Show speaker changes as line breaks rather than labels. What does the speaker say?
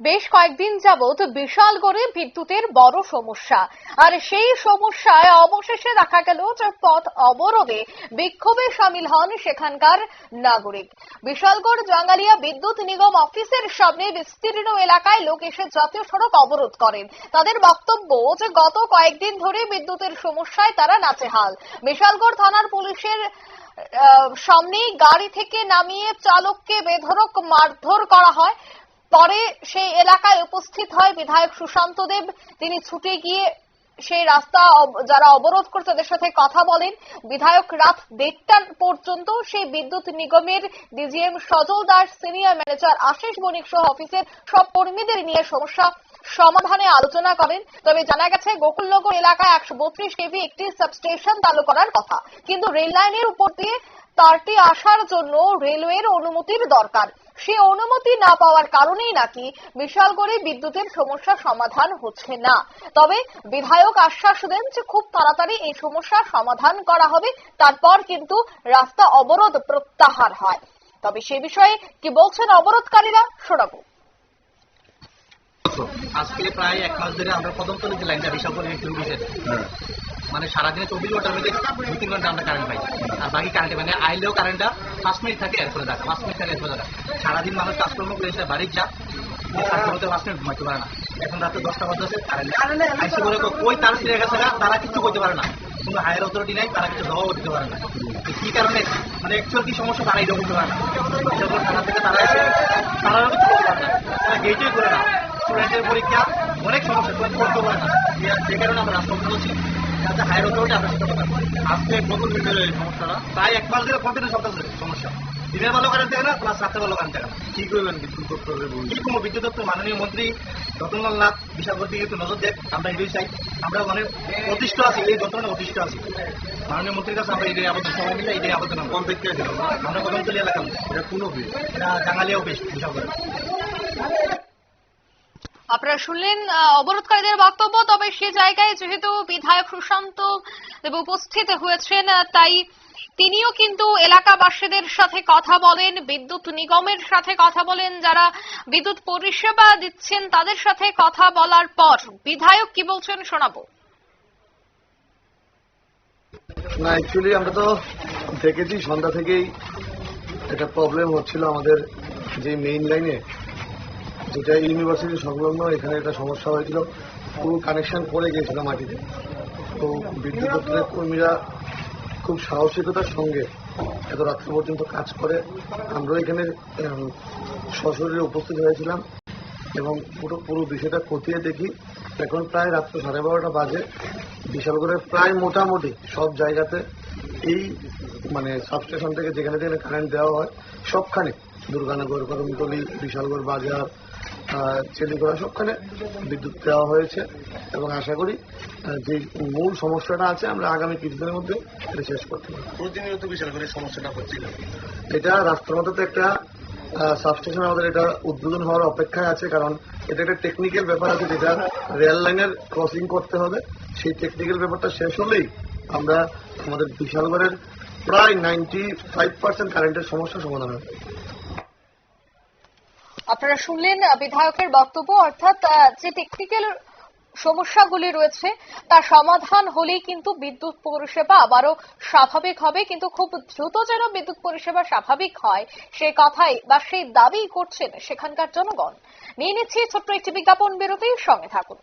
বেশ কয়েকদিন যাবৎ বিশালগড়ে বিদ্যুতের বড় সমস্যা। আর সেই সমস্যায় অবশেষে দেখা গেল যে পথ অবরোধে বিক্ষোভে সামিল হন সেখানকার নাগরিক। বিশালগড় জাঙ্গালিয়া বিদ্যুৎ নিগম অফিসের সামনে বিস্তীর্ণ এলাকায় লোক এসে জাতীয় সড়ক অবরোধ করেন। তাদের বক্তব্য যে গত কয়েকদিন ধরে বিদ্যুতের সমস্যায় তারা নাচেহাল। বিশালগড় থানার পুলিশের সামনেই গাড়ি থেকে নামিয়ে চালককে বেধড়ক মারধর করা হয়। পরে সেই এলাকায় উপস্থিত হয় বিধায়ক সুশান্ত দেব। তিনি ছুটে গিয়ে সেই রাস্তা যারা অবরোধ করছে তাদের সাথে কথা বলেন। বিধায়ক রাত দেড়টা পর্যন্ত সেই বিদ্যুৎ নিগমের DGM Sajal Das, senior manager Ashis Banik সহ অফিসের সব কর্মীদের নিয়ে সমস্যা সমাধানে আলোচনা করেন। তবে জানা গেছে, গোকুলনগর এলাকায় একশো বত্রিশ কেভি একটি সাবস্টেশন চালু করার কথা। কিন্তু রেল লাইনের উপর দিয়ে তারটি আসার জন্য রেলওয়ের অনুমতির দরকার। সে অনুমতি না পাওয়ার কারণেই নাকি বিশালগড়ে বিদ্যুতের সমস্যা সমাধান হচ্ছে না। তবে বিধায়ক আশ্বাস দেন যে খুব তাড়াতাড়ি এই সমস্যার সমাধান করা হবে তারপর কিন্তু রাস্তা অবরোধ প্রত্যাহার হয়। তবে সে বিষয়ে কি বলছেন অবরোধকারীরা শোনাবো।
আজকে প্রায় এক মাস ধরে আমরা কদমতলি যে লাইনটা রিসার্ভ করে একটু বিশেষ মানে সারাদিনে চব্বিশ ঘণ্টার মধ্যে দুই তিন ঘণ্টা আমরা কারেন্ট পাই। আর বাকি কারেন্ট মানে আইলেও কারেন্টটা পাঁচ মিনিট থাকে এরপরে যাক পাঁচ মিনিট থাকে এরপরে যাক সারাদিন মানুষ কাজকর্ম করে এসে বাড়ির যা কাজকর্মতে পাঁচ মিনিট ঘুমাইতে পারে না। এখন রাতে দশটা বাজে কারেন্ট আইসে কই তার ছিঁড়ে গেছে না, তারা কিছু করতে পারে না। কোনো হায়ার অথরিটি নাই তারা কিছু জবাবও দিতে পারে না। কি কারণে? মানে অ্যাকচুয়াল কি সমস্যা তারা এটাও করতে পারে না। থানা থেকে তারা এসে কিছু করতে পারে না। তারা গেটই করে না। স্টুডেন্টের পরীক্ষা অনেক সমস্যা করে করতে পারে না যে- কারণে আমরা রাস্তা বলছি যাতে হায়ার অথরিটি আমরা সাথে আজকে দিনের সমস্যাটা। প্রায় এক মাস ধরে কন্টিনিউ সমস্যা দিনের ভালো কারেন্ট থাকে না প্লাস রাতে ভালো কারেন্ট থাকে না। কি করবেন বিদ্যুৎ দপ্তরের কি করব বিদ্যুৎ দপ্তর মাননীয় মন্ত্রী রতনলাল নাথ দিকে একটু নজর দেখ আমরা এটাই চাই। আমরা মানে অতিষ্ঠ আছি এই যন্ত্রণা অতিষ্ঠ আছি। মাননীয় মন্ত্রীর কাছে আমরা এটাই আবেদন সবাই মিলে এটাই আবেদন কম ব্যক্তি আমরা কদমতলি এলাকা এটা কোন অফিস এটা জাঙ্গালিয়া অফিস বিশাখার
আপনারা শুনলেন অবরোধকারীদের বক্তব্য, তবে সে জায়গায় যেহেতু বিধায়ক সুশান্ত উপস্থিত হয়েছেন তাই তিনিও কিন্তু এলাকাবাসীদের সাথে কথা বলেন, বিদ্যুৎ নিগমের সাথে কথা বলেন, যারা বিদ্যুৎ পরিষেবা দিচ্ছেন তাদের সাথে কথা বলার পর বিধায়ক কি বলছেন শোনাবো।
না অ্যাকচুয়ালি আমরা তো দেখেছি, সন্ধ্যা থেকেই একটা প্রবলেম হচ্ছিল আমাদের যে মেইন লাইনে যেটা ইউনিভার্সিটি সংলগ্ন, এখানে একটা সমস্যা হয়েছিল। পুরো কানেকশন পড়ে গিয়েছিল মাটিতে। তো বিদ্যুৎ দপ্তরের কর্মীরা খুব সাহসিকতার সঙ্গে এত রাত্রি পর্যন্ত কাজ করে। আমরা এখানে সশরীরে উপস্থিত হয়েছিলাম এবং পুরো পুরো বিষয়টা খতিয়ে দেখি। এখন প্রায় রাত্র সাড়ে বারোটা বাজে। বিশালগড়ের প্রায় মোটামুটি সব জায়গাতে এই মানে সাবস্টেশন থেকে যেখানে যেখানে কারেন্ট দেওয়া হয়, সবখানে। দুর্গানগর, করমতলি, বিশালগড় বাজার চেলিগড়া সবখানে বিদ্যুৎ দেওয়া হয়েছে এবং আশা করি যে মূল সমস্যাটা আছে আমরা আগামী কিছুদিনের মধ্যে এটা শেষ করতে পারব।
প্রতিনিয়ত বিশাল করে সমস্যাটা হচ্ছিল
এটা রাস্তার মধ্যে তো একটা সাবস্টেশন আমাদের এটা উদ্বোধন হওয়ার অপেক্ষায় আছে কারণ এটা একটা টেকনিক্যাল ব্যাপার আছে যেটা রেল লাইনের ক্রসিং করতে হবে। সেই টেকনিক্যাল ব্যাপারটা শেষ হলেই আমরা আমাদের বিশালগড়ের প্রায় নাইনটি ফাইভ পার্সেন্ট কারেন্টের সমস্যা সমাধান হবে।
আপনারা শুনলেন বিধায়কের বক্তব্য, অর্থাৎ যে টেকনিক্যাল সমস্যাগুলি রয়েছে, তার সমাধান হলেই কিন্তু বিদ্যুৎ পরিষেবা আবারও স্বাভাবিক হবে, কিন্তু খুব দ্রুত যেন বিদ্যুৎ পরিষেবা স্বাভাবিক হয়, সে কথাই বা সেই দাবি করছেন সেখানকার জনগণ। নিয়ে নিচ্ছি ছোট্ট একটি বিজ্ঞাপন বিরতির সঙ্গে থাকুন।